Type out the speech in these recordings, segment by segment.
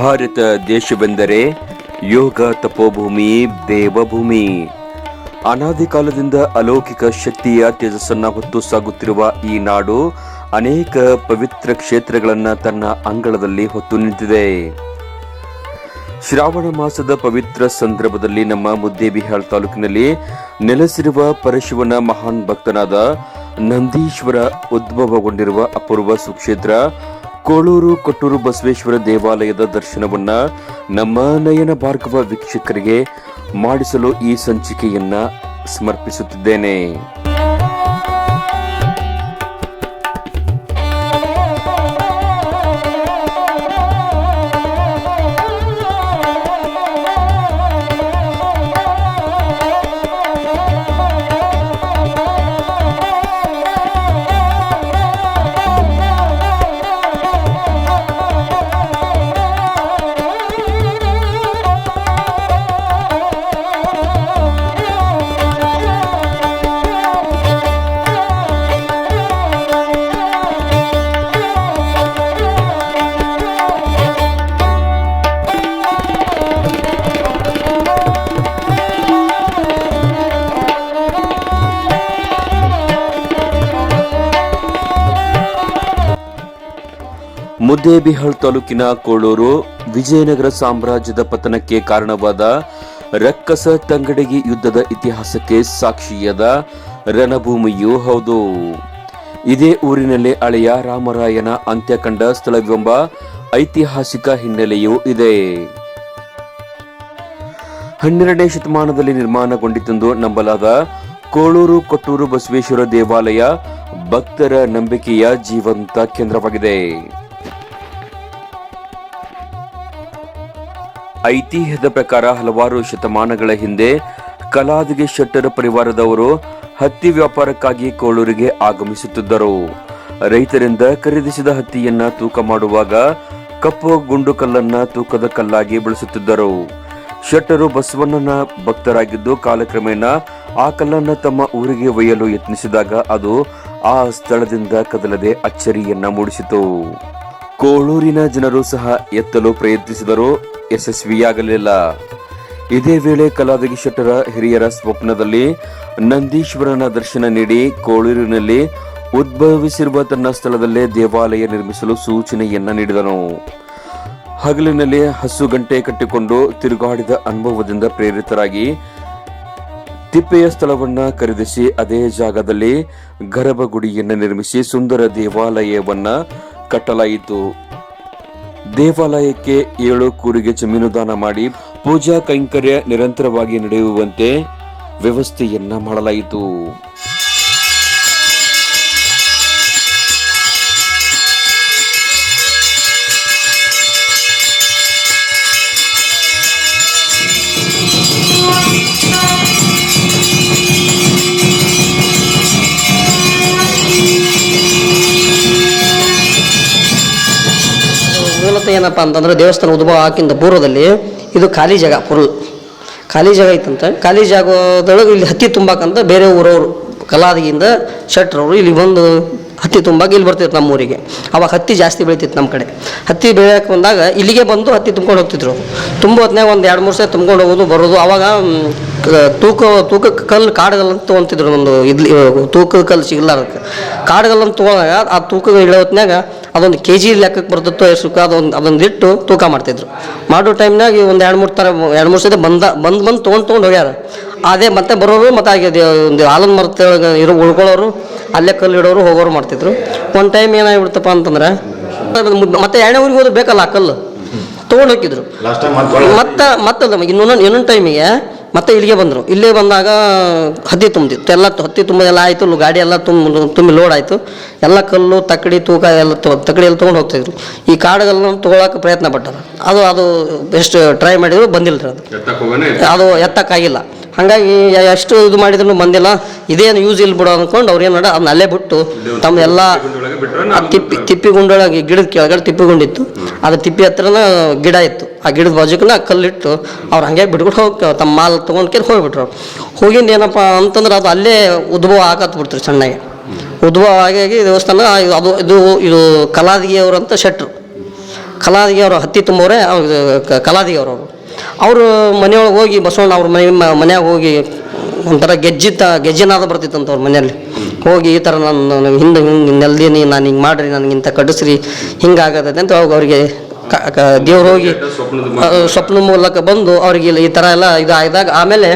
ಭಾರತ ದೇಶವೆಂದರೆ ಯೋಗ, ತಪೋಭೂಮಿ, ದೇವಭೂಮಿ. ಅನಾದಿ ಕಾಲದಿಂದ ಅಲೌಕಿಕ ಶಕ್ತಿಯ ತೇಜಸ್ಸನ್ನ ಹೊತ್ತು ಸಾಗುತ್ತಿರುವ ಈ ನಾಡು ಅನೇಕ ಪವಿತ್ರ ಕ್ಷೇತ್ರಗಳನ್ನ ತನ್ನ ಅಂಗಳದಲ್ಲಿ ಹೊತ್ತು ನಿಂತಿದೆ. ಶ್ರಾವಣ ಮಾಸದ ಪವಿತ್ರ ಸಂದರ್ಭದಲ್ಲಿ ನಮ್ಮ ಮುದ್ದೇಬಿಹಾಳ್ ತಾಲೂಕಿನಲ್ಲಿ ನೆಲೆಸಿರುವ ಪರಶಿವನ ಮಹಾನ್ ಭಕ್ತನಾದ ನಂದೀಶ್ವರ ಉದ್ಭವಗೊಂಡಿರುವ ಅಪೂರ್ವ ಸುಕ್ಷೇತ್ರ ಕೋಳೂರು ಕೊಟ್ಟೂರು ಬಸವೇಶ್ವರ ದೇವಾಲಯದ ದರ್ಶನವನ್ನ ನಮ್ಮ ನಯನ ಭಾರ್ಗವ ವೀಕ್ಷಕರಿಗೆ ಮಾಡಿಸಲು ಈ ಸಂಚಿಕೆಯನ್ನ ಸಮರ್ಪಿಸುತ್ತಿದ್ದೇನೆ. ಮುದ್ದೇಬಿಹಾಳ್ ತಾಲೂಕಿನ ಕೋಳೂರು ವಿಜಯನಗರ ಸಾಮ್ರಾಜ್ಯದ ಪತನಕ್ಕೆ ಕಾರಣವಾದ ರಕ್ಕಸ ತಂಗಡಗಿ ಯುದ್ಧದ ಇತಿಹಾಸಕ್ಕೆ ಸಾಕ್ಷಿಯಾದ ರಣಭೂಮಿಯೂ ಹೌದು. ಇದೇ ಊರಿನಲ್ಲಿ ಹಳೆಯ ರಾಮರಾಯನ ಅಂತ್ಯ ಕಂಡ ಸ್ಥಳವೆಂಬ ಐತಿಹಾಸಿಕ ಹಿನ್ನೆಲೆಯೂ ಇದೆ. ಹನ್ನೆರಡನೇ ಶತಮಾನದಲ್ಲಿ ನಿರ್ಮಾಣಗೊಂಡಿತೆಂದು ನಂಬಲಾದ ಕೋಳೂರು ಕೊಟ್ಟೂರು ಬಸವೇಶ್ವರ ದೇವಾಲಯ ಭಕ್ತರ ನಂಬಿಕೆಯ ಜೀವಂತ ಕೇಂದ್ರವಾಗಿದೆ. ಐತಿಹ್ಯದ ಪ್ರಕಾರ ಹಲವಾರು ಶತಮಾನಗಳ ಹಿಂದೆ ಕಲಾದಿಗೆ ಶೆಟ್ಟರ ಪರಿವಾರದವರು ಹತ್ತಿ ವ್ಯಾಪಾರಕ್ಕಾಗಿ ಕೋಳೂರಿಗೆ ಆಗಮಿಸುತ್ತಿದ್ದರು. ರೈತರಿಂದ ಖರೀದಿಸಿದ ಹತ್ತಿಯನ್ನ ತೂಕ ಮಾಡುವಾಗ ಕಪ್ಪು ಗುಂಡು ಕಲ್ಲನ್ನ ತೂಕದ ಕಲ್ಲಾಗಿ ಬಳಸುತ್ತಿದ್ದರು. ಶೆಟ್ಟರು ಬಸವಣ್ಣನ ಭಕ್ತರಾಗಿದ್ದು ಕಾಲಕ್ರಮೇಣ ಆ ಕಲ್ಲನ್ನ ತಮ್ಮ ಊರಿಗೆ ಒಯ್ಯಲು ಯತ್ನಿಸಿದಾಗ ಅದು ಆ ಸ್ಥಳದಿಂದ ಕದಲದೆ ಅಚ್ಚರಿಯನ್ನ ಮೂಡಿಸಿತು. ಕೋಳೂರಿನ ಜನರು ಸಹ ಎತ್ತಲು ಪ್ರಯತ್ನಿಸಿದರೂ. ಯಶಸ್ವಿಯಾಗಲಿಲ್ಲ ಇದೇ ವೇಳೆ ಕಲಾವಿದ ಶೆಟ್ಟರ ಹಿರಿಯರ ಸ್ವಪ್ನದಲ್ಲಿ ನಂದೀಶ್ವರನ ದರ್ಶನ ನೀಡಿ ಕೋಳೂರಿನಲ್ಲಿ ಉದ್ಭವಿಸಿರುವ ತನ್ನ ಸ್ಥಳದಲ್ಲೇ ದೇವಾಲಯ ನಿರ್ಮಿಸಲು ಸೂಚನೆಯನ್ನ ನೀಡಿದನು. ಹಗಲಿನಲ್ಲಿ ಹಸು ಗಂಟೆ ಕಟ್ಟಿಕೊಂಡು ತಿರುಗಾಡಿದ ಅನುಭವದಿಂದ ಪ್ರೇರಿತರಾಗಿ ತಿಪ್ಪೆಯ ಸ್ಥಳವನ್ನ ಖರೀದಿಸಿ ಅದೇ ಜಾಗದಲ್ಲಿ ಗರ್ಭಗುಡಿಯನ್ನು ನಿರ್ಮಿಸಿ ಸುಂದರ ದೇವಾಲಯವನ್ನ ಕಟ್ಟಲಾಯಿತು. ದೇವಾಲಯಕ್ಕೆ ಏಳು ಕೂರಿಗೆ ಜಮೀನು ದಾನ ಮಾಡಿ ಪೂಜಾ ಕೈಂಕರ್ಯ ನಿರಂತರವಾಗಿ ನಡೆಯುವಂತೆ ವ್ಯವಸ್ಥೆಯನ್ನ ಮಾಡಲಾಯಿತು. ಏನಪ್ಪ ಅಂತಂದ್ರೆ ದೇವಸ್ಥಾನ ಉದ್ಭವ ಹಾಕಿಂದ ಪೂರ್ವದಲ್ಲಿ ಇದು ಖಾಲಿ ಜಾಗ ಫುಲ್ ಖಾಲಿ ಜಾಗ ಇತ್ತಂತ ಖಾಲಿ ಜಾಗದೊಳಗೆ ಇಲ್ಲಿ ಹತ್ತಿ ತುಂಬಾಕಂತ ಬೇರೆ ಊರವರು ಕಲಾದಿಗಿಂದ ಶೆಟ್ರವರು ಇಲ್ಲಿ ಬಂದು ಹತ್ತಿ ತುಂಬಾಕ ಇಲ್ಲಿ ಬರ್ತಿತ್ತು ನಮ್ಮ ಊರಿಗೆ ಅವಾಗ ಹತ್ತಿ ಜಾಸ್ತಿ ಬೆಳೀತಿತ್ತು ನಮ್ಮ ಕಡೆ. ಹತ್ತಿ ಬೆಳೆಯಕ್ಕೆ ಬಂದಾಗ ಇಲ್ಲಿಗೆ ಬಂದು ಹತ್ತಿ ತುಂಬ್ಕೊಂಡು ಹೋಗ್ತಿದ್ರು. ತುಂಬ ಹೊತ್ನಾಗ ಒಂದು ಎರಡು ಮೂರು ಸಲ ತುಂಬ್ಕೊಂಡು ಹೋಗೋದು, ಬರೋದು. ಅವಾಗ ತೂಕ ತೂಕ ಕಲ್ಲು ಕಾಡುಗಲ್ಲಂತ ತೊಗೊಂತಿದ್ರು ಒಂದು ಇದ್ಲಿ ತೂಕದ ಕಲ್ಲು ಸಿಗಲ್ಲ ಅದಕ್ಕೆ. ಕಾಡುಗಲ್ಲು ಅಂತ ತೊಗೊಂಡಾಗ ಆ ತೂಕ ಇಳೋ ಹೊತ್ನ್ಯಾಗ ಅದೊಂದು ಕೆ ಜಿ ಲೆಕ್ಕಕ್ಕೆ ಬರ್ತಿತ್ತು ಎಷ್ಟು ಅದೊಂದು ಅದೊಂದು ಇಟ್ಟು ತೂಕ ಮಾಡ್ತಿದ್ರು. ಮಾಡೋ ಟೈಮ್ನಾಗ ಒಂದು ಎರಡು ಮೂರು ಥರ ಎರಡು ಮೂರು ಸತಿ ಬಂದ ಬಂದು ಬಂದು ತೊಗೊಂಡು ತೊಗೊಂಡು ಹೋಗ್ಯಾರ. ಅದೇ ಮತ್ತೆ ಬರೋರು ಮತ್ತೆ ಆಗಿದೆ ಒಂದು ಆಲನ್ ಮರದ ಇರೋ ಉಳ್ಕೊಳ್ಳೋರು ಅಲ್ಲೇ ಕಲ್ಲು ಇಡೋರು ಹೋಗೋರು ಮಾಡ್ತಿದ್ರು. ಒಂದು ಟೈಮ್ ಏನಾಗಿಬಿಡ್ತಪ್ಪ ಅಂತಂದ್ರೆ ಮತ್ತೆ ಎರಡನೇ ಊರಿಗೆ ಹೋದ್ರೆ ಬೇಕಲ್ಲ ಆ ಕಲ್ಲು. ತೊಗೊಂಡು ಹೋಗಿದ್ರು. ಮತ್ತೆ ಮತ್ತೆ ಇನ್ನೊಂದು ಇನ್ನೊಂದು ಟೈಮಿಗೆ ಮತ್ತೆ ಇಲ್ಲಿಗೆ ಬಂದರು. ಇಲ್ಲೇ ಬಂದಾಗ ಹತ್ತಿ ತುಂಬಿತ್ತು ಎಲ್ಲ ಹತ್ತಿ ತುಂಬೋದೆಲ್ಲ ಆಯಿತು ಗಾಡಿ ಎಲ್ಲ ತುಂಬ ತುಂಬಿ ಲೋಡ್ ಆಯಿತು. ಎಲ್ಲ ಕಲ್ಲು ತಕ್ಕಡಿ ತೂಕ ಎಲ್ಲ ತಕ್ಕಡಿ ಎಲ್ಲ ತೊಗೊಂಡು ಹೋಗ್ತಿದ್ರು. ಈ ಕಾಡುಗಳನ್ನ ತೊಗೊಳಕ್ಕೆ ಪ್ರಯತ್ನ ಪಟ್ಟಾರ ಅದು ಅದು ಎಷ್ಟು ಟ್ರೈ ಮಾಡಿದ್ರು ಬಂದಿಲ್ಲ ರೀ ಅದು ಅದು ಎತ್ತಕ್ಕಾಗಿಲ್ಲ. ಹಾಗಾಗಿ ಎಷ್ಟು ಇದು ಮಾಡಿದ್ರು ಬಂದಿಲ್ಲ. ಇದೇನು ಯೂಸ್ ಇಲ್ಲ ಬಿಡೋ ಅಂದ್ಕೊಂಡು ಅವ್ರು ಏನು ಮಾಡ ಅದನ್ನ ಅಲ್ಲೇ ಬಿಟ್ಟು ತಮ್ಮ ಎಲ್ಲ ತಿಪ್ಪಿ ತಿಪ್ಪಿ ಗುಂಡೊಳಗೆ ಗಿಡದ ಕೆಳಗಡೆ ತಿಪ್ಪಿ ಗುಂಡಿತ್ತು. ಅದು ತಿಪ್ಪಿ ಹತ್ರನ ಗಿಡ ಇತ್ತು. ಆ ಗಿಡದ ಬಾಜುಕನ ಕಲ್ಲಿಟ್ಟು ಅವ್ರು ಹಂಗೆ ಬಿಟ್ಬಿಟ್ಟು ಹೋಗಿ ತಮ್ಮ ಮಾಲ್ ತೊಗೊಂಡ್ಕೆ ಹೋಗ್ಬಿಟ್ರು ಹೋಗಿಂದ ಏನಪ್ಪ ಅಂತಂದ್ರೆ ಅದು ಅಲ್ಲೇ ಉದ್ಭವ ಆಗತ್ ಬಿಡ್ತಾರೆ ಸಣ್ಣಗೆ. ಉದ್ಭವ ಆಗಿ ದೇವಸ್ಥಾನ ಅದು ಇದು ಇದು ಕಲಾದಿಗೆಯವರು ಅಂತ ಶೆಟ್ರು. ಕಲಾದಿಗೆ ಅವರು ಹತ್ತಿ ತುಂಬೋರೆ ಕಲಾದಿಗೆ ಅವರು. ಅವರು ಮನೆಯೊಳಗೆ ಹೋಗಿ ಬಸವಣ್ಣ ಅವ್ರ ಮನೆ ಮನ್ಯಾಗ ಹೋಗಿ ಒಂಥರ ಗೆಜ್ಜಿತ ಗೆಜ್ಜಿನಾದ ಬರ್ತಿತ್ತಂತ ಅವ್ರ ಮನೆಯಲ್ಲಿ. ಹೋಗಿ ಈ ಥರ ನಾನು ಹಿಂದೆ ಹಿಂಗೆ ನೆಲ್ದೀನಿ ನಾನು ಹಿಂಗೆ ಮಾಡ್ರಿ ನನಗಿಂತ ಕಡಿಸ್ರಿ ಹಿಂಗಾಗತ್ತೆ ಅಂತ ಅವಾಗ ಅವರಿಗೆ ದೇವ್ರು ಹೋಗಿ ಸ್ವಪ್ನ ಮೂಲಕ. ಬಂದು ಅವ್ರಿಗೆ ಇಲ್ಲಿ ಈ ಥರ ಎಲ್ಲ ಇದು ಆದಾಗ ಆಮೇಲೆ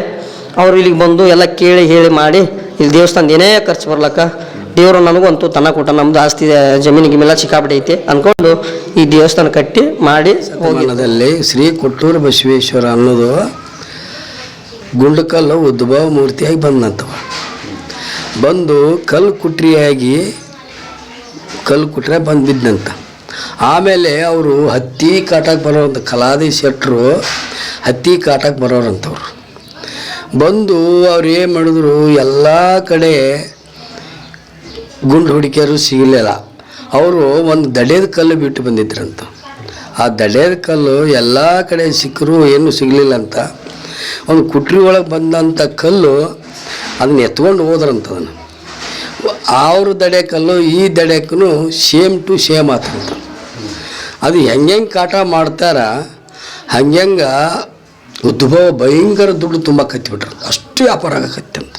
ಅವ್ರು ಇಲ್ಲಿಗೆ ಬಂದು ಎಲ್ಲ ಕೇಳಿ ಹೇಳಿ ಮಾಡಿ ಇಲ್ಲಿ ದೇವಸ್ಥಾನದ ಏನೇ ಖರ್ಚು ಬರ್ಲಕ್ಕ ದೇವರು ನನಗಂತೂ ತನ್ನ ಕೊಟ್ಟ ನಮ್ದು ಆಸ್ತಿ ಜಮೀನು ಗಿಮೆಲ್ಲ ಸಿಕ್ಕಾಪಟ್ಟೆ ಐತಿ ಅಂದ್ಕೊಂಡು ಈ ದೇವಸ್ಥಾನ ಕಟ್ಟಿ ಮಾಡಿ ಹೋಗಿ ಶ್ರೀ ಕೊಟ್ಟೂರು ಬಸವೇಶ್ವರ ಅನ್ನೋದು ಗುಂಡಕಲ್ಲ ಉದ್ಭವ ಮೂರ್ತಿಯಾಗಿ ಬಂದಂಥವ ಬಂದು ಕಲ್ಲು ಕುಟ್ರಿಯಾಗಿ ಕಲ್ಲು ಕುಟ್ರೆ ಬಂದು ಬಿದ್ದಂತ ಆಮೇಲೆ ಅವರು ಹತ್ತಿ ಕಾಟಕ್ಕೆ ಬರೋರಂಥ ಕಲಾದಿ ಶೆಟ್ರು ಹತ್ತಿ ಕಾಟಕ್ಕೆ ಬರೋರಂಥವ್ರು ಬಂದು ಅವ್ರು ಏನು ಮಾಡಿದ್ರು, ಎಲ್ಲ ಕಡೆ ಗುಂಡು ಹುಡುಕಿಯರು ಸಿಗಲಿಲ್ಲ. ಅವರು ಒಂದು ದಡೇದ ಕಲ್ಲು ಬಿಟ್ಟು ಬಂದಿದ್ರಂತ. ಆ ದಡೇದ ಕಲ್ಲು ಎಲ್ಲ ಕಡೆ ಸಿಕ್ಕರೂ ಏನು ಸಿಗಲಿಲ್ಲ ಅಂತ. ಒಂದು ಕುಟ್ರಿ ಒಳಗೆ ಬಂದಂಥ ಕಲ್ಲು ಅದನ್ನ ಎತ್ಕೊಂಡು ಹೋದ್ರಂತ ಅದನ್ನು. ಅವ್ರ ದಡೆ ಕಲ್ಲು ಈ ದಡೆಕ್ಕೂ ಸೇಮ್ ಟು ಸೇಮ್ ಆತಂತ. ಅದು ಹೆಂಗೆ ಕಾಟ ಮಾಡ್ತಾರ ಹಂಗೆ ಉದ್ಭವ ಭಯಂಕರ ದುಡ್ಡು ತುಂಬ ಕತ್ತಿಬಿಟ್ರು ಅಷ್ಟು ವ್ಯಾಪಾರ ಆಗಕತ್ತಂತ.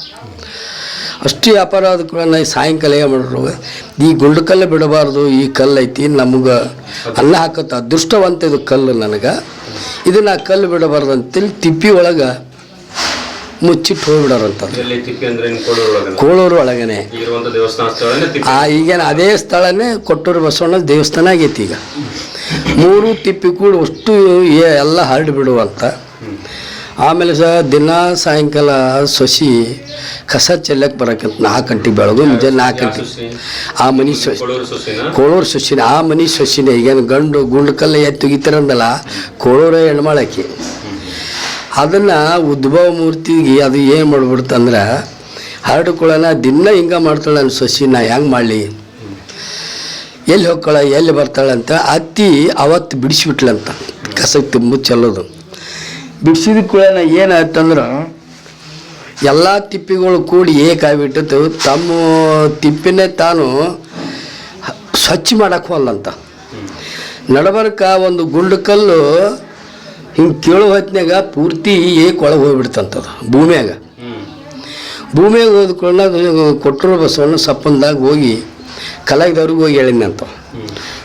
ಅಷ್ಟು ವ್ಯಾಪಾರ ಅದಕ್ಕೆ ಸಾಯಂಕಾಲ ಏನು ಮಾಡ್ರು ಈ ಗುಂಡು ಕಲ್ಲು ಬಿಡಬಾರ್ದು ಈ ಕಲ್ಲು ಐತಿ ನಮ್ಗೆ ಅನ್ನ ಹಾಕತ್ತ ಅದೃಷ್ಟವಂತ ಇದು ಕಲ್ಲು ನನಗೆ. ಇದನ್ನು ಆ ಕಲ್ಲು ಬಿಡಬಾರ್ದು ಅಂತೇಳಿ ತಿಪ್ಪಿ ಒಳಗೆ ಮುಚ್ಚಿಟ್ಟು ಕೊಡೂರೊಳಗನ ಕೋಳೂರು ಒಳಗನೆ? ಆ ಈಗೇನು ಅದೇ ಸ್ಥಳನೇ ಕೊಟ್ಟೂರು ಬಸವಣ್ಣ ದೇವಸ್ಥಾನ ಆಗೈತಿ ಈಗ. ಮೂರು ತಿಪ್ಪಿ ಕೂಡ ಅಷ್ಟು ಎಲ್ಲ ಹರಡಿ ಬಿಡುವಂತ. ಆಮೇಲೆ ಸಹ ದಿನ ಸಾಯಂಕಾಲ ಸೊಸಿ ಕಸ ಚೆಲ್ಲಕ್ಕೆ ಬರಕಂತ ನಾಲ್ಕು ಗಂಟೆ ಬೆಳಗು ಮುಂಜಾನೆ ನಾಲ್ಕು ಗಂಟೆ. ಆ ಮನೆ ಸೊಸಿ ಕೋಳೂರು ಸೊಸಿನ? ಆ ಮನೆ ಸೊಸಿನ ಈಗೇನು ಗಂಡು ಗುಂಡ್ಕಲ್ಲ ಎತ್ತು ತೆಗಿತಾರಂದಲ್ಲ ಕೋಳೂರ ಹೆಣ್ಮಾಳಕ್ಕೆ ಅದನ್ನು ಉದ್ಭವ ಮೂರ್ತಿಗೆ ಅದು ಏನು ಮಾಡ್ಬಿಡ್ತಂದ್ರೆ ಹರಡ್ಕೊಳ್ಳೋಣ ದಿನ ಹಿಂಗೆ ಮಾಡ್ತಾಳೆ ನನ್ನ ಸೊಸಿ ನಾ ಹೆಂಗೆ ಮಾಡಲಿ? ಎಲ್ಲಿ ಹೋಗ್ಕೊಳ ಎಲ್ಲಿ ಬರ್ತಾಳೆ ಅಂತ ಅತ್ತಿ ಅವತ್ತು ಬಿಡಿಸಿಬಿಟ್ಲಂತ. ಕಸಕ್ಕೆ ತುಂಬ ಚೆಲ್ಲೋದು. ಬಿಡಿಸಿದ ಕೂಡ ಏನಾಯ್ತಂದ್ರೆ ಎಲ್ಲ ತಿಪ್ಪಿಗಳು ಕೂಡಿ ಏಕಾಗ್ಬಿಟ್ಟಿತ್ತು. ತಮ್ಮ ತಿಪ್ಪಿನೇ ತಾನು ಸ್ವಚ್ಛ ಮಾಡಕ್ಕೆ ಹೋಲ್ಲಂತ ನಡಬರ್ಕ ಒಂದು ಗುಂಡು ಕಲ್ಲು ಹಿಂಗೆ ಕೇಳೋ ಹೊತ್ತಿನಾಗ ಪೂರ್ತಿ ಏಕ್ ಒಳಗೆ ಹೋಗ್ಬಿಡ್ತಂತದು ಭೂಮಿಯಾಗ. ಭೂಮಿಯಾಗ ಹೋದ್ಕೊಳ್ಳ ಕೊಟ್ಟರು ಬಸವಣ್ಣ ಸಪ್ಪಂದಾಗ ಹೋಗಿ ಕಲಾವಿದವ್ರಿಗೆ ಹೋಗಿ ಹೇಳಿದ್ನಂತ.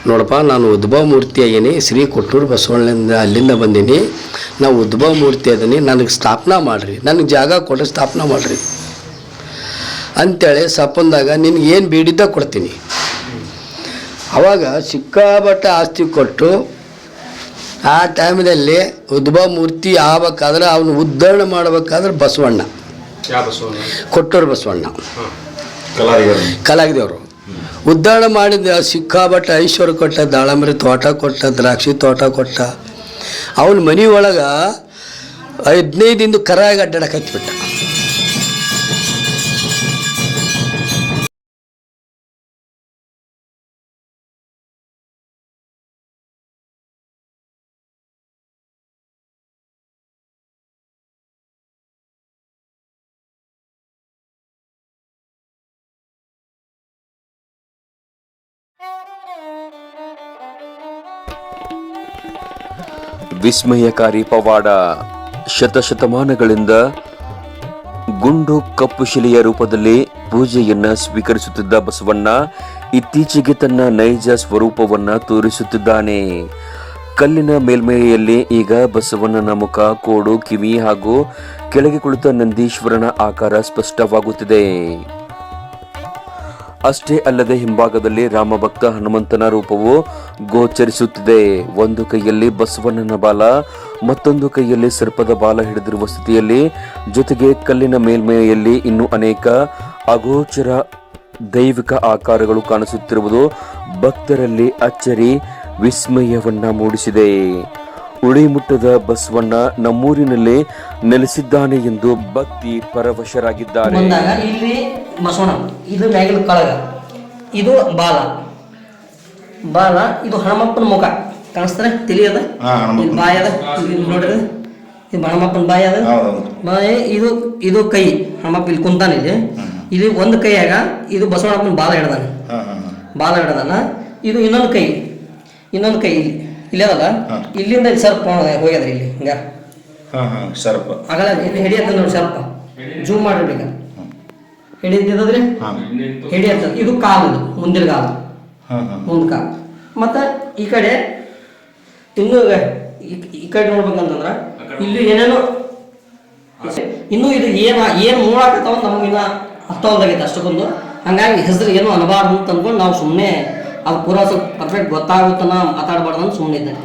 ನೋಡಪ್ಪ ನಾನು ಉದ್ಭವ ಮೂರ್ತಿ ಆಗೀನಿ ಶ್ರೀ ಕೊಟ್ಟೂರು ಬಸವಣ್ಣನಿಂದ ಅಲ್ಲಿಂದ ಬಂದೀನಿ. ನಾವು ಉದ್ಭವ ಮೂರ್ತಿ ಅದೀನಿ ನನಗೆ ಸ್ಥಾಪನಾ ಮಾಡಿರಿ ನನಗೆ ಜಾಗ ಕೊಟ್ಟು ಸ್ಥಾಪನಾ ಮಾಡಿರಿ. ಅಂತೇಳಿ ಸಪ್ಪಂದಾಗ ನಿನಗೆ ಏನು ಬೇಡಿದ್ದ ಕೊಡ್ತೀನಿ. ಅವಾಗ ಸಿಕ್ಕಾಬಟ್ಟೆ ಆಸ್ತಿ ಕೊಟ್ಟು ಆ ಟೈಮ್ದಲ್ಲಿ ಉದ್ಭವ ಮೂರ್ತಿ ಆಗ್ಬೇಕಾದ್ರೆ ಅವನು ಉದ್ಧರಣ ಮಾಡಬೇಕಾದ್ರೆ ಬಸವಣ್ಣ. ಕೊಟ್ಟೂರು ಬಸವಣ್ಣ. ಕಲಾವಿದವರು. ಉದ್ಧಾರ ಮಾಡಿದ ಸಿಕ್ಕಾಬಟ್ಟ ಐಶ್ವರ್ಯ ಕೊಟ್ಟ, ದಾಳಂಬರಿ ತೋಟ ಕೊಟ್ಟ, ದ್ರಾಕ್ಷಿ ತೋಟ ಕೊಟ್ಟ, ಅವನ ಮನೆ ಒಳಗೆ ಹದಿನೈದಿಂದ ಕರಾಗಿ ಅಡ್ಡಾಡಕ್ಕೆ ವಿಸ್ಮಯಕಾರಿ ಪವಾಡ ಶತಶತಮಾನಗಳಿಂದ ಗುಂಡು ಕಪ್ಪು ಶಿಲೆಯ ರೂಪದಲ್ಲಿ ಪೂಜೆಯನ್ನ ಸ್ವೀಕರಿಸುತ್ತಿದ್ದ ಬಸವಣ್ಣ ಇತ್ತೀಚೆಗೆ ತನ್ನ ನೈಜ ಸ್ವರೂಪವನ್ನ ತೋರಿಸುತ್ತಿದ್ದಾನೆ. ಕಲ್ಲಿನ ಮೇಲ್ಮೈಯಲ್ಲಿ ಈಗ ಬಸವಣ್ಣನ ಮುಖ, ಕೋಡು, ಕಿವಿ ಹಾಗೂ ಕೆಳಗೆ ಕುಳಿತ ನಂದೀಶ್ವರನ ಆಕಾರ ಸ್ಪಷ್ಟವಾಗುತ್ತಿದೆ. ಅಷ್ಟೇ ಅಲ್ಲದೆ ಹಿಂಭಾಗದಲ್ಲಿ ರಾಮಭಕ್ತ ಹನುಮಂತನ ರೂಪವು ಗೋಚರಿಸುತ್ತಿದೆ. ಒಂದು ಕೈಯಲ್ಲಿ ಬಸವಣ್ಣನ ಬಾಲ, ಮತ್ತೊಂದು ಕೈಯಲ್ಲಿ ಸರ್ಪದ ಬಾಲ ಹಿಡಿದಿರುವ ಸ್ಥಿತಿಯಲ್ಲಿ ಜೊತೆಗೆ ಕಲ್ಲಿನ ಮೇಲ್ಮೈಯಲ್ಲಿ ಇನ್ನೂ ಅನೇಕ ಅಗೋಚರ ದೈವಿಕ ಆಕಾರಗಳು ಕಾಣಿಸುತ್ತಿರುವುದು ಭಕ್ತರಲ್ಲಿ ಅಚ್ಚರಿ ವಿಸ್ಮಯವನ್ನ ಮೂಡಿಸಿದೆ. ಉಳಿಮುಟ್ಟದ ಬಸವಣ್ಣ ನಮ್ಮೂರಿನಲ್ಲಿ ನೆಲೆಸಿದ್ದಾನೆ ಎಂದು ಭಕ್ತಿ ಪರವಶರಾಗಿದ್ದಾರೆ. ಬಂದಾಗ ಇಲ್ಲಿ ಬಸವಣ್ಣ ಇದು ಮ್ಯಾಗಿನ ಕಳಗ ಇದು ಬಾಲ. ಬಾಲ ಇದು ಹಣಮಪ್ಪನ ಮುಖ. ಕಾಣಿಸ್ತಾರೆ ತಿಳಿಯದ ಇಲ್ಲಿ ಬಾಯಿ ಅದ ನೋಡ್ರಿ ಇದು ಹಣಮಪ್ಪನ ಬಾಯಿ ಅದ? ಬಾಯಿ ಇದು ಇದು ಕೈ. ಹಣಮಪ್ಪ ಇಲ್ಲಿ ಕುಂತಾನ ಇಲ್ಲಿ. ಇಲ್ಲಿ ಒಂದು ಕೈಯಾಗ ಇದು ಬಸವಣ್ಣಪ್ಪನ ಬಾಲ ಹಿಡ್ದಾನೆ ಬಾಲ ಹಿಡ್ದಾನ ಇದು ಇನ್ನೊಂದು ಕೈ. ಇನ್ನೊಂದು ಕೈ ಇಲ್ಲಿ. ಇಲ್ಲಿ ಅದಲ್ಲ? ಇಲ್ಲಿಂದ ಇಲ್ಲಿ ಸರ್ಪ ಹೋಗ್ಯದ್ರಿ ಇಲ್ಲಿ ಹಿಂಗ. ಹಾಂ ಹಾಂ ಸರ್ಪ. ಆಗಲ್ಲ ಇಲ್ಲಿ ಹಿಡಿಯತ್ತ ನೋಡಿ ಸರ್ಪ. ಜೂಮ್ ಮಾಡ್ರಿ ಹಿಡಿಯತ್ತದ್ರಿ ಹಾಂ. ಹಿಡಿಯತ್ತ ಇದು ಕಾಲು ಮುಂದಿನ ಕಾಲು. ಮುಂದ್ ಕಾಲು. ಮತ್ತು ಈ ಕಡೆ ಇನ್ನೂ ಈ- ಈ ಕಡೆ ನೋಡ್ಬೇಕಂತಂದ್ರ ಇಲ್ಲಿ ಏನೇನೋ ಇನ್ನೂ ಇದು ಏನು ಏನು ಮೂಳಾಕತ್ತಾವ ನಮಗಿನ್ನ ಅರ್ಥವಾಗೈತೆ ಅಷ್ಟಕ್ಕೊಂದು. ಹಂಗಾಗಿ ಹೆಸರು ಏನು ಅನಬಾರ್ದು ಅಂತ ಅನ್ಕೊಂಡು ನಾವು ಸುಮ್ಮನೆ ಅದು ಪೂರಾ ಸ್ವಲ್ಪ ಪರ್ಫೆಕ್ಟ್ ಗೊತ್ತಾಗುತ್ತನ ಮಾತಾಡಬಾರ್ದು ಅಂತ ಸುಮ್ಮನೆ ಇದ್ದಾರೆ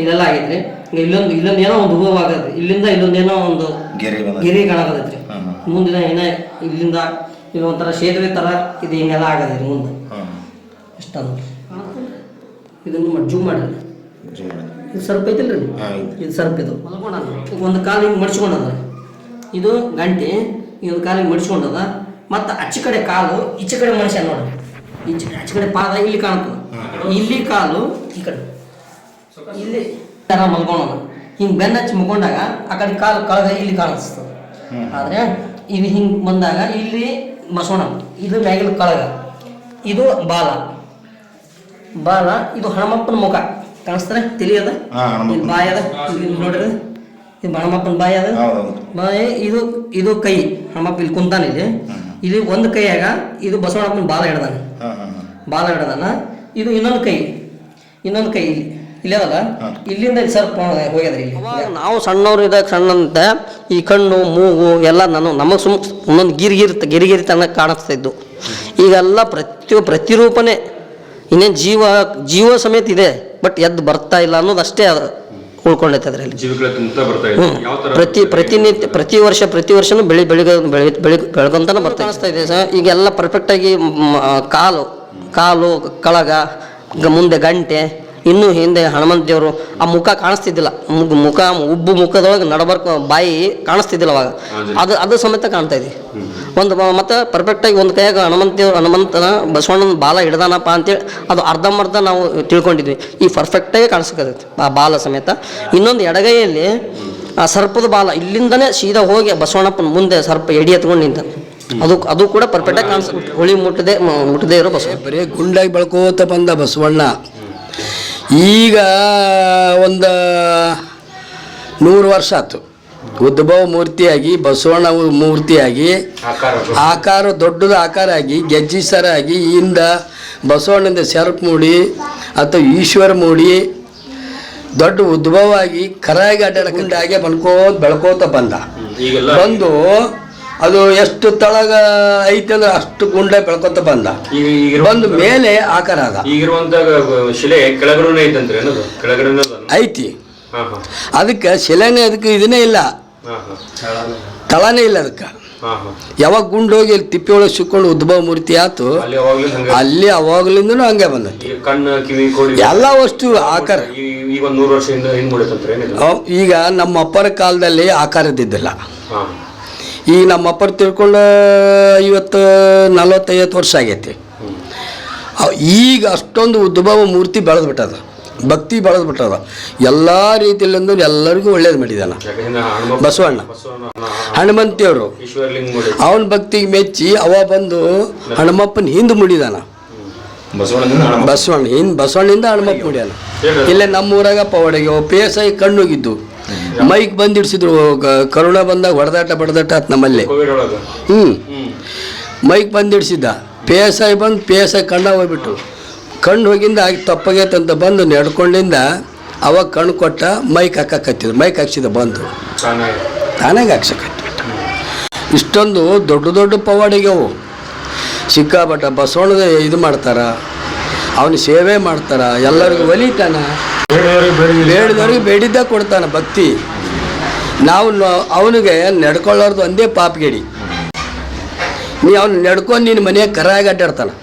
ಇದೆಲ್ಲ ಆಗೈತ್ರಿ. ಇಲ್ಲೊಂದು ಇಲ್ಲೊಂದು ಏನೋ ಒಂದು ಹೂವು ಆಗತ್ತೆ ಇಲ್ಲಿಂದ ಇಲ್ಲೊಂದು ಏನೋ ಒಂದು ಗೆರೆ ಹಾಂ ಮುಂದಿನ ಏನೇ ಇಲ್ಲಿಂದ ಇದು ಒಂಥರ ಸೇತುವೆ ಥರ ಇದು ಹಿಂಗೆಲ್ಲ ಆಗದ್ರಿ ಮುಂದೆ. ಹಾಂ ಇಷ್ಟ ನೋಡಿ ಇದನ್ನು ಮಾಡಿ ಜೂಮ್ ಮಾಡಿ ಜೂಮ್ ಮಾಡಿ. ಇದು ಸರ್ಪ್ ಐತಿಲ್ರಿ ಇದು? ಸರ್ಪ್ ಇದು. ಮಲ್ಕೊಂಡದ ಒಂದು ಕಾಲು ಹಿಂಗೆ ಮಡ್ಸ್ಕೊಂಡದ. ಇದು ಗಂಟೆ ಇದು ಕಾಲು ಹಿಂಗೆ ಮಡ್ಸ್ಕೊಂಡದ. ಮತ್ತು ಅಚ್ಚ ಕಡೆ ಕಾಲು ಈಚೆ ಕಡೆ ಮನುಷ್ಯ ನೋಡ್ರಿ. ಆಚೆ ಕಡೆ ಪಾದ ಇಲ್ಲಿ ಕಾಣ್ತದೆ ಇಲ್ಲಿ ಕಾಲು ಈ ಕಡೆ. ಇಲ್ಲಿ ತರ ಮಲ್ಕೊಂಡದ ಹಿಂಗೆ ಬೆನ್ನ ಹಚ್ಚಿ ಮುಗೊಂಡಾಗ ಆ ಕಡೆ ಕಾಲು ಕಳೆದ ಇಲ್ಲಿ ಕಾಣಿಸ್ತದೆ. ಆದ್ರೆ ಇದು ಹಿಂಗೆ ಬಂದಾಗ ಇಲ್ಲಿ ಮಸೋಣ ಇದು ಮ್ಯಾಗಿನ ಕಳಗ. ಇದು ಬಾಲ. ಬಾಲ ಇದು ಹಣಮಪ್ಪನ ಮುಖ. ಕಾಣಿಸ್ತಾರೆ ತಿಳಿಯದ? ಬಾಯಿ ಅದ ನೋಡ್ರಿ ಇದು ಹಣಮಪ್ಪನ ಬಾಯಿ ಅದ ಬಾಯಿ ಇದು ಇದು ಕೈ. ಹಣಮಪ್ಪ ಇಲ್ಲಿ ಕುಂತಾನ ಇಲ್ಲಿ ಒಂದು ಕೈಯಾಗ ಇದು ಬಸವಣ್ಣಪ್ಪನ ಬಾಲ ಹಿಡ್ದಾನೆ ಹಾಂ ಹಾಂ ಹಾಂ. ಬಾಲ ಹಿಡ್ದಾನ ಇದು ಇನ್ನೊಂದು ಕೈ. ಇನ್ನೊಂದು ಕೈ ಇಲ್ಲಿ. ಇಲ್ಲೇ ಅದಲ್ಲ ಇಲ್ಲಿಂದ ಸರ್ ಸರ್ಪ ಹೋಗ್ಯದ್ರಿ ಇಲ್ಲಿ. ನಾವು ಸಣ್ಣವ್ರು ಇದ್ದಾಗ ಸಣ್ಣಂತ ಈ ಕಣ್ಣು ಮೂಗು ಎಲ್ಲ ನಾನು ನಮಗೆ ಸುಮ್ ಒಂದೊಂದು ಗಿರಿಗಿರಿ ಗಿರಿ ಗಿರಿ ಗಿರಿ ತನಕ ಕಾಣಿಸ್ತಾ ಇದ್ದು. ಈಗೆಲ್ಲ ಪ್ರತಿ ಪ್ರತಿರೂಪನೇ. ಇನ್ನೇನು ಜೀವ ಜೀವ ಸಮೇತ ಇದೆ. ಬಟ್ ಎದ್ದು ಬರ್ತಾ ಇಲ್ಲ ಅನ್ನೋದು ಅಷ್ಟೇ ಅದು. ಉಳ್ಕೊಂಡೈತೆ ಅದರಲ್ಲಿ ಪ್ರತಿ ಪ್ರತಿನಿತ್ಯ ಪ್ರತಿ ವರ್ಷ ಪ್ರತಿ ವರ್ಷನೂ ಬೆಳಿ ಬೆಳಿಗ್ಗೆ ಬೆಳಿ ಬೆಳಿ ಬೆಳೆದಂತಾನೆ ಬರ್ತಾ ಕಾಣಿಸ್ತಾ ಇದೆ ಸರ್. ಈಗೆಲ್ಲ ಪರ್ಫೆಕ್ಟಾಗಿ ಕಾಲು ಕಾಲು ಕಳಗ ಗ- ಮುಂದೆ ಗಂಟೆ ಇನ್ನೂ ಹಿಂದೆ ಹನುಮಂತ ದೇವರು ಆ ಮುಖ ಕಾಣಿಸ್ತಿದ್ದಿಲ್ಲ. ಮುಗ್- ಮುಖ ಉಬ್ಬು ಮುಖದೊಳಗೆ ನಡಬರ್ಕ ಬಾಯಿ ಕಾಣಿಸ್ತಿದ್ದಿಲ್ಲ ಅವಾಗ. ಅದು ಅದು ಸಮೇತ ಕಾಣ್ತಾ ಇದೆ. ಒಂದು ಮತ್ತು ಪರ್ಫೆಕ್ಟಾಗಿ ಒಂದು ಕೈಯಾಗ ಹನುಮಂತ ದೇವ್ರು ಹನುಮಂತನ ಬಸವಣ್ಣನ ಬಾಲ ಹಿಡ್ದಾನಪ್ಪ ಅಂತೇಳಿ ಅದು ಅರ್ಧಂಬರ್ಧ ನಾವು ತಿಳ್ಕೊಂಡಿದ್ವಿ. ಈ ಪರ್ಫೆಕ್ಟಾಗಿ ಕಾಣಿಸ್ಕತೈತಿ ಆ ಬಾಲ ಸಮೇತ. ಇನ್ನೊಂದು ಎಡಗೈಯಲ್ಲಿ ಆ ಸರ್ಪದ ಬಾಲ ಇಲ್ಲಿಂದನೇ ಸೀದಾ ಹೋಗಿ ಬಸವಣ್ಣಪ್ಪನ ಮುಂದೆ ಸರ್ಪ ಎಡಿ ಎತ್ಕೊಂಡು ನಿಂತ ಅದು ಅದು ಕೂಡ ಪರ್ಫೆಕ್ಟಾಗಿ ಕಾಣಿಸ್ಬಿಟ್ಟು ಹುಳಿ ಮುಟ್ಟದೆ ಮುಟ್ಟದೇ ಮುಟ್ಟದೆ ಇರೋ ಬಸವ ಬರೀ ಗುಂಡಾಗಿ ಬೆಳ್ಕೋತ ಬಂದ ಬಸವಣ್ಣ. ಈಗ ಒಂದು ನೂರು ವರ್ಷ ಆಯ್ತು. ಉದ್ಭವ ಮೂರ್ತಿಯಾಗಿ ಬಸವಣ್ಣ ಮೂರ್ತಿಯಾಗಿ ಆಕಾರ ದೊಡ್ಡದು ಆಕಾರ ಆಗಿ ಗೆಜ್ಜಿ ಸರ ಆಗಿ ಇಂದ ಬಸವಣ್ಣಂದ ಸೆರಪ್ ಮೂಡಿ ಅಥವಾ ಈಶ್ವರ ಮೂಡಿ ದೊಡ್ಡ ಉದ್ಭವ ಆಗಿ ಕರಾಗಿ ಅಡ್ಡಾಡ ಹಾಗೆ ಬನ್ಕೋತ ಬೆಳ್ಕೋತ ಬಂದ. ಬಂದು ಅದು ಎಷ್ಟು ತಳಗ ಐತೆ ಅಂದ್ರೆ ಅಷ್ಟು ಗುಂಡ ಬೆಳ್ಕೊತ ಬಂದ. ಬಂದ ಬಂದು ಮೇಲೆ ಆಕಾರ ಅದ ಈಗಿರುವಂತ ಶಿಲೆ ಕೆಳಗಡೆ ಐತಿ ಅದಕ್ಕೆ ಶಿಲೆನೇ ಅದಕ್ಕೆ ಇದನ್ನೇ ಇಲ್ಲ. ತಳನೇ. ಇಲ್ಲ ಅದಕ್ಕೆ. ಯಾವಾಗ ಗುಂಡು ಹೋಗಿ ಇಲ್ಲಿ ತಿಪ್ಪಿ ಒಳಗೆ ಸಿಕ್ಕೊಂಡು ಉದ್ಭವ ಮೂರ್ತಿ ಆತು ಅಲ್ಲಿ ಅವಾಗ್ಲಿಂದ ಹಂಗ ಅಲ್ಲಿ ಅವಾಗ್ಲಿಂದನೂ ಹಂಗೆ ಬಂದೈತಿ ಕಿವಿ ಕೋಡಿ ಎಲ್ಲ ವಸ್ತು ಆಕಾರ. ಈಗ ನಮ್ಮ ಅಪ್ಪರ ಕಾಲದಲ್ಲಿ ಆಕಾರದಿದ್ದಿಲ್ಲ ಈಗ ನಮ್ಮ ಅಪ್ಪರು ತಿಳ್ಕೊಂಡು ಐವತ್ತು ನಲವತ್ತೈವತ್ತು ವರ್ಷ ಆಗೈತಿ. ಈಗ ಅಷ್ಟೊಂದು ಉದ್ಭವ ಮೂರ್ತಿ ಬೆಳೆದು ಬಿಟ್ಟದ ಭಕ್ತಿ ಬೆಳೆದು ಬಿಟ್ಟದ ಎಲ್ಲ ರೀತಿಯಲ್ಲಿಂದ ಎಲ್ಲರಿಗೂ ಒಳ್ಳೇದು ಮಾಡಿದಾನ. ಬಸವಣ್ಣ. ಹನುಮಂತಿಯವರು. ಅವನ ಭಕ್ತಿಗೆ ಮೆಚ್ಚಿ ಅವ ಬಂದು ಹನುಮಪ್ಪನ ಹಿಂದೆ ಮುಡಿದಾನ. ಬಸವಣ್ಣ ಹಿಂದೆ ಬಸವಣ್ಣಿಂದ ಹನುಮಪ್ಪ ಮುಡಿಯಾನ ಇಲ್ಲೇ ನಮ್ಮ ಊರಾಗ ಪವಾಡಿಗೆ ಪಿ ಎಸ್ ಐ ಕಣ್ಣೋಗಿದ್ದು. ಮೈಕ್ ಬಂದಿಡ್ಸಿದ್ರು ಕರುಣ ಕರೋನಾ ಬಂದಾಗ ಹೊಡೆದಾಟ ಬಡದಾಟ ಆತ್ ನಮ್ಮಲ್ಲಿ. ಹ್ಞೂ ಹ್ಮ್. ಮೈಕ್ ಬಂದಿಡ್ಸಿದ್ದ. ಪಿ ಎಸ್ ಐ ಬಂದು ಪಿ ಎಸ್ ಐ ಕಣ್ಣ ಹೋಗ್ಬಿಟ್ಟು ಕಣ್ಣು ಹೋಗಿಂದ ಆಗಿ ತಪ್ಪಾಗೈತೆ ಅಂತ ಬಂದು ನಡ್ಕೊಂಡಿಂದ ಅವಾಗ ಕಣ್ಣು ಕೊಟ್ಟ ಮೈಕ್ ಹಾಕಕತ್ತಿದ್ರು. ಮೈಕ್ ಹಾಕ್ಸಿದ ಬಂದು. ತಾನಾಗಿ. ತಾನಾಗ ಹಾಕ್ಸಕತ್ತಿ ಇಷ್ಟೊಂದು ದೊಡ್ಡ ದೊಡ್ಡ ಪವಾಡಿಗೆವು ಸಿಕ್ಕಾಪಟ್ಟ ಬಸವಣ್ಣದ ಇದು ಮಾಡ್ತಾರ ಅವನು ಸೇವೆ ಮಾಡ್ತಾರ ಎಲ್ಲರಿಗೂ ಒಲಿತಾನ. ಬೇಡಿದವ್ರಿಗೆ ಬೇಡಿದ್ದ ಕೊಡ್ತಾನ ಭಕ್ತಿ. ನಾವು ಅವನಿಗೆ ನಡ್ಕೊಳ್ಳೋರ್ದು ಒಂದೇ ಪಾಪಗೇಡಿ ನೀ ಅವ್ನು ನಡ್ಕೊಂಡು ನಿನ್ನ ಮನೆಯ ಕರಾಗಿ ಅಡ್ಡಾಡ್ತಾನೆ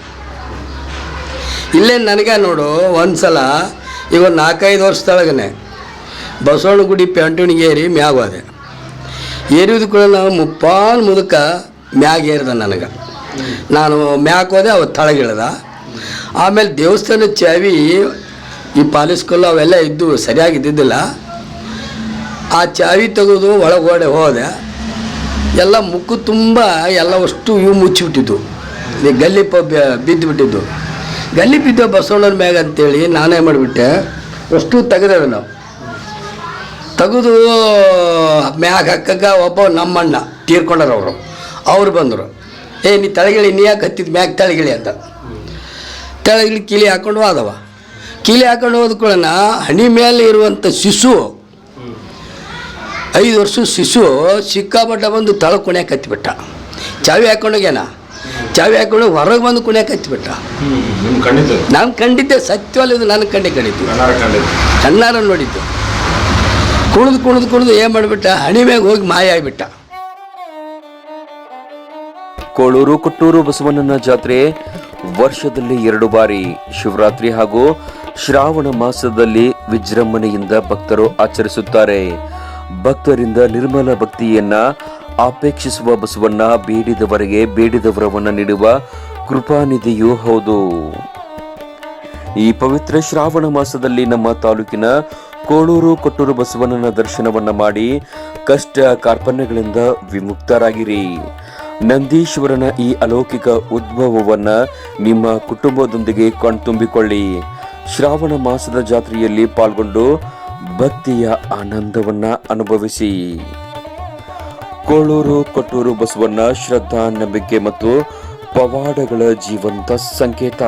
ಇಲ್ಲೇ ನನಗೆ ನೋಡು, ಒಂದ್ಸಲ ಈಗ ಒಂದು ನಾಲ್ಕೈದು ವರ್ಷದೊಳಗನೆ ಬಸವಣ್ಣ ಗುಡಿ ಪೆಂಟಣಿಗೆ ಏರಿ ಮ್ಯಾಗ ಹೋದೆ. ಏರಿದ ಕೂಡ ನಾವು ಮುಪ್ಪಾನ್ ಮುದಕ ಮ್ಯಾಗ ಏರಿದ ನನಗೆ. ನಾನು ಮ್ಯಾಕ್ ಹೋದೆ ಅವತ್ತು ತಳಗಿಳ್ದ. ಆಮೇಲೆ ದೇವಸ್ಥಾನದ ಚಾವಿ ಈ ಪಾಲಿಸ್ ಕಲ್ಲು ಅವೆಲ್ಲ ಇದ್ದು ಸರಿಯಾಗಿ ಇದ್ದಿದ್ದಿಲ್ಲ. ಆ ಚಾವಿ ತೆಗೆದು ಒಳಗೋಡೆ ಹೋದೆ. ಎಲ್ಲ ಮುಕ್ಕು ತುಂಬ ಎಲ್ಲ ಅಷ್ಟು ಇವು ಮುಚ್ಚಿಬಿಟ್ಟಿದ್ದು. ಈ ಗಲ್ಲಿ ಪ ಬಿದ್ದು ಬಿಟ್ಟಿದ್ದು ಗಲ್ಲಿ ಬಿದ್ದ ಬಸವಣ್ಣನ ಮ್ಯಾಗ ಅಂತೇಳಿ ನಾನೇ ಮಾಡಿಬಿಟ್ಟೆ. ಅಷ್ಟು ತೆಗೆದೇವೆ ನಾವು. ತೆಗೆದು ಮ್ಯಾಗ ಹಾಕಕ್ಕ ಒಬ್ಬ ನಮ್ಮಣ್ಣ ತೀರ್ಕೊಂಡಾರ ಅವರು. ಅವ್ರು ಬಂದರು. ಏ, ನೀ ತಳಗಿಳಿ, ನೀ ಯಾಕೆ ಹತ್ತಿದ್ದು ಮ್ಯಾಗ ತಳಗಿಳಿ ಅಂತ. ತಳಗಿಳಿ ಕೀಲಿ ಹಾಕೊಂಡು ಹೋದವ. ಕೀಲಿ ಹಾಕೊಂಡು ಹೋದ ಕೂಡನ ಹಣಿ ಮೇಲೆ ಇರುವಂಥ ಶಿಶು ಐದು ವರ್ಷ ಶಿಶು ಸಿಕ್ಕಾಪಟ್ಟ ಬಂದು ತಳ ಕುಣ್ಯಾಕ ಹತ್ತಿಬಿಟ್ಟ ಚಾವಿ ಹಾಕೊಂಡೋಗ್ಯಾನ ಚಾವಿ ಹಾಕೊಂಡು ಹೊರಗೆ ಬಂದು ಕುಣ್ಯಾಕ ಹತ್ತಿಬಿಟ್ಟ ನಾನು ಕಂಡಿದ್ದೆ ಸತ್ಯವಲ್ಲ ಇದು ನನಗೆ ಕಂಡೆ ಕಂಡಿದ್ದು. ಕಣ್ಣಾರ ಕಂಡಿದ್ದು. ಕಣ್ಣಾರ ನೋಡಿದ್ದು. ಕುಣಿದು ಕುಣಿದು ಕುಣಿದು ಏನು ಮಾಡಿಬಿಟ್ಟ? ಹಣಿ ಮೇಲೆ ಹೋಗಿ ಮಾಯ ಆಗಿಬಿಟ್ಟ. ಕೋಳೂರು ಕೊಟ್ಟೂರು ಬಸವಣ್ಣನ ಜಾತ್ರೆ ವರ್ಷದಲ್ಲಿ ಎರಡು ಬಾರಿ. ಶಿವರಾತ್ರಿ ಹಾಗೂ ಶ್ರಾವಣ ಮಾಸದಲ್ಲಿ ವಿಜೃಂಭಣೆಯಿಂದ ಭಕ್ತರು ಆಚರಿಸುತ್ತಾರೆ. ಭಕ್ತರಿಂದ ನಿರ್ಮಲ ಭಕ್ತಿಯನ್ನ ಅಪೇಕ್ಷಿಸುವ ಬಸವಣ್ಣ ಬೇಡಿದವರಿಗೆ ಬೇಡಿದವರವನ್ನ ನೀಡುವ ಕೃಪಾನಿಧಿಯೂ ಹೌದು. ಈ ಪವಿತ್ರ ಶ್ರಾವಣ ಮಾಸದಲ್ಲಿ ನಮ್ಮ ತಾಲೂಕಿನ ಕೋಳೂರು ಕೊಟ್ಟೂರು ಬಸವಣ್ಣನ ದರ್ಶನವನ್ನ ಮಾಡಿ ಕಷ್ಟ ಕಾರ್ಪಣ್ಯಗಳಿಂದ ವಿಮುಕ್ತರಾಗಿರಿ. ನಂದೀಶ್ವರನ ಈ ಅಲೌಕಿಕ ಉದ್ಭವವನ್ನ ನಿಮ್ಮ ಕುಟುಂಬದೊಂದಿಗೆ ಕಣ್ತುಂಬಿಕೊಳ್ಳಿ. ಶ್ರಾವಣ ಮಾಸದ ಜಾತ್ರೆಯಲ್ಲಿ ಪಾಲ್ಗೊಂಡು ಭಕ್ತಿಯ ಆನಂದವನ್ನ ಅನುಭವಿಸಿ. ಕೋಳೂರು, ಕೊಟ್ಟೂರು, ಬಸವಣ್ಣ, ಶ್ರದ್ಧಾ, ನಂಬಿಕೆ ಮತ್ತು ಪವಾಡಗಳ ಜೀವಂತ ಸಂಕೇತ.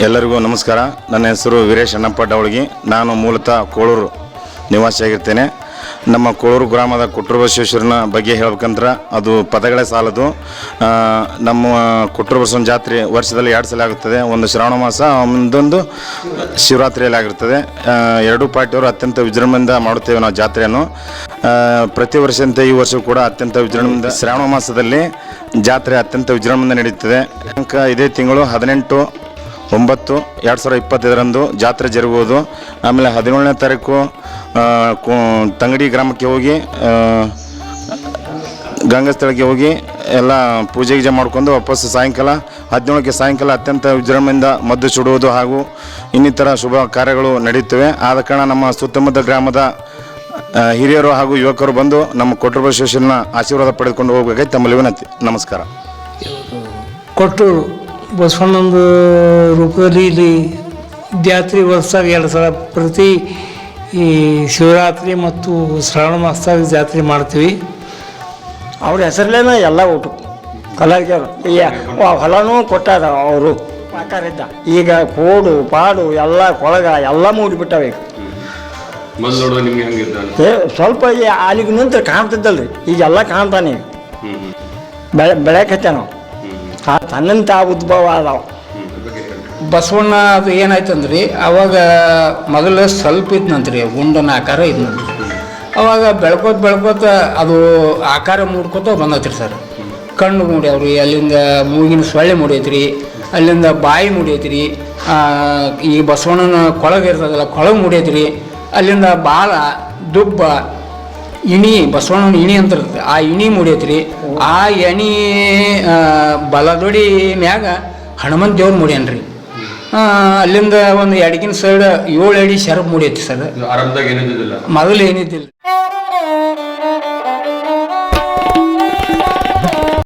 ಎಲ್ಲರಿಗೂ ನಮಸ್ಕಾರ. ನನ್ನ ಹೆಸರು ವೀರೇಶ್ ಅಣ್ಣಪ್ಪ ಡವಳಗಿ. ನಾನು ಮೂಲತಃ ಕೋಳೂರು ನಿವಾಸಿಯಾಗಿರ್ತೇನೆ. ನಮ್ಮ ಕೋಳೂರು ಗ್ರಾಮದ ಕುಟ್ರ ಬಸವೇಶ್ವರನ ಬಗ್ಗೆ ಹೇಳ್ಬೇಕಂದ್ರೆ ಅದು ಪದಗಳೇ ಸಾಲದು. ನಮ್ಮ ಕುಟ್ರ ಬಸವನ ಜಾತ್ರೆ ವರ್ಷದಲ್ಲಿ ಎರಡು ಸಲ ಆಗುತ್ತದೆ. ಒಂದು ಶ್ರಾವಣ ಮಾಸ, ಒಂದೊಂದು ಶಿವರಾತ್ರಿಯಲ್ಲಿ ಆಗಿರ್ತದೆ. ಎರಡು ಪಾರ್ಟಿಯವರು ಅತ್ಯಂತ ವಿಜೃಂಭಣೆಯಿಂದ ಮಾಡುತ್ತೇವೆ ನಾವು ಜಾತ್ರೆಯನ್ನು. ಪ್ರತಿ ವರ್ಷದಂತೆ ಈ ವರ್ಷ ಕೂಡ ಅತ್ಯಂತ ವಿಜೃಂಭಣೆಯಿಂದ ಶ್ರಾವಣ ಮಾಸದಲ್ಲಿ ಜಾತ್ರೆ ಅತ್ಯಂತ ವಿಜೃಂಭಣೆಯಿಂದ ನಡೆಯುತ್ತದೆ ಇದೇ ತಿಂಗಳು ಹದಿನೆಂಟು ಒಂಬತ್ತು, ಎರಡು ಸಾವಿರ ಇಪ್ಪತ್ತೈದರಂದು ಜಾತ್ರೆ ಜರುಗುವುದು. ಆಮೇಲೆ ಹದಿನೇಳನೇ ತಾರೀಕು ತಂಗಡಿ ಗ್ರಾಮಕ್ಕೆ ಹೋಗಿ ಗಂಗಸ್ಥಳಕ್ಕೆ ಹೋಗಿ ಎಲ್ಲ ಪೂಜೆ ಗೀಜೆ ಮಾಡ್ಕೊಂಡು ವಾಪಸ್ ಸಾಯಂಕಾಲ, ಹದಿನೇಳಕ್ಕೆ ಸಾಯಂಕಾಲ ಅತ್ಯಂತ ವಿಜೃಂಭಣೆಯಿಂದ ಮದ್ದು ಸುಡುವುದು ಹಾಗೂ ಇನ್ನಿತರ ಶುಭ ಕಾರ್ಯಗಳು ನಡೆಯುತ್ತವೆ. ಆದ ಕಾರಣ ನಮ್ಮ ಸುತ್ತಮುತ್ತ ಗ್ರಾಮದ ಹಿರಿಯರು ಹಾಗೂ ಯುವಕರು ಬಂದು ನಮ್ಮ ಕೊಟ್ಟೂರು ಬಸವೇಶ್ವರನ ಆಶೀರ್ವಾದ ಪಡೆದುಕೊಂಡು ಹೋಗಬೇಕಾಗಿ ತಮ್ಮಲ್ಲಿ ವಿನಂತಿ ನಮಸ್ಕಾರ. ಕೊಟ್ಟೂರು ಬಸವಣ್ಣಂದು ರೂಪದಲ್ಲಿ ಇಲ್ಲಿ ಜಾತ್ರೆ ವರ್ಷದಾಗ ಎರಡು ಸಲ ಪ್ರತಿ ಈ ಶಿವರಾತ್ರಿ ಮತ್ತು ಶ್ರಾವಣ ಮಾಸದಾಗ ಜಾತ್ರೆ ಮಾಡ್ತೀವಿ. ಅವ್ರ ಹೆಸರಲ್ಲೇನ ಎಲ್ಲ ಊಟ ಕಲಾವಿದರು. ಹೊಲನೂ ಕೊಟ್ಟಾರ ಅವರು. ಇದ್ದ ಈಗ ಕೋಡು ಪಾಡು ಎಲ್ಲ ಕೊಳಗ ಎಲ್ಲ ಮೂಡಿಬಿಟ್ಟಾವೆ ಈಗ. ಏ ಸ್ವಲ್ಪ ಈ ಅಲ್ಲಿಗೆ ನಿಂತು ಕಾಣ್ತಿದ್ದಲ್ರಿ. ಈಗೆಲ್ಲ ಕಾಣ್ತಾನೆ ಬೆಳೆ ಬೆಳೆಕತ್ತೆ ನಾವು ತನ್ನಂತ ಉದ್ಭವ ಅದಾವ. ಬಸವಣ್ಣ ಅದು ಏನಾಯ್ತಂದ್ರಿ, ಅವಾಗ ಮೊದಲು ಸ್ವಲ್ಪ ಇದ್ನಂತ್ರಿ ಗುಂಡನ ಆಕಾರ ಇದ್ನಂತ್ರಿ. ಅವಾಗ ಬೆಳ್ಕೋತ ಬೆಳ್ಕೋತ ಅದು ಆಕಾರ ಮೂಡ್ಕೋತ ಬಂದತ್ರಿ ಸರ್. ಕಣ್ಣು ಮೂಡ್ಯಾವ್ರಿ ಅಲ್ಲಿಂದ ಮೂಗಿನ ಸೊಳ್ಳೆ ಮೂಡೈತ್ರಿ, ಅಲ್ಲಿಂದ ಬಾಯಿ ಮೂಡೈತ್ರಿ ಈ ಬಸವಣ್ಣನ ಕೊಳಗೆ ಇರ್ತದಲ್ಲ, ಕೊಳಗೆ ಮೂಡೈತ್ರಿ, ಅಲ್ಲಿಂದ ಬಾಲ, ದುಬ್ಬ ಇಣಿ ಬಸವಣ್ಣನ ಇಣಿ ಅಂತ ಇರ್ತದೆ ಆ ಇಣಿ ಮೂಡೈತ್ರಿ. ಆ ಎಣಿ ಆ, ಬಲದೊಡಿ ಮ್ಯಾಗ ಹನುಮಂತ ದೇವ್ರು ಮುಡಿಯನ್ರಿ. ಅಲ್ಲಿಂದ ಒಂದು ಎಡಗಿನ ಸೈಡ್ ಏಳು ಅಡಿ ಶರಪ್ ಮೂಡೈತಿ ಸರ್. ಮೊದಲು ಏನಿದ್ದಿಲ್ಲ.